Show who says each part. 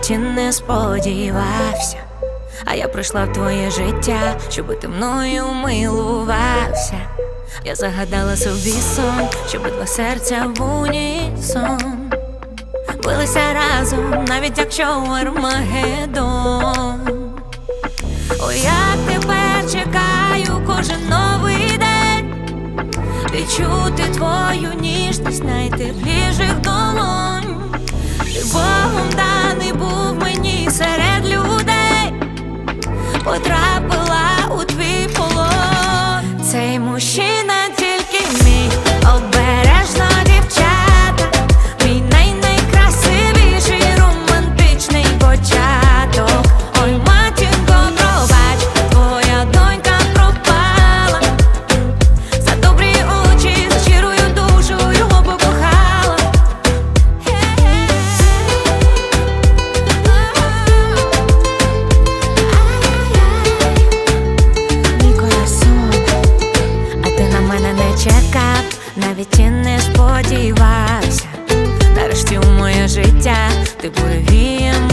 Speaker 1: навіть і не сподівався. А я прийшла в твоє життя, щоби ти мною милувався. Я загадала собі сон, щоби два серця в унісон билися разом, навіть якщо Армагеддон. О, як тепер чекаю кожен новий день, відчути твою ніжність найтепліших долонь. Навіть і не сподівався. Нарешті у моє життя ти буревієм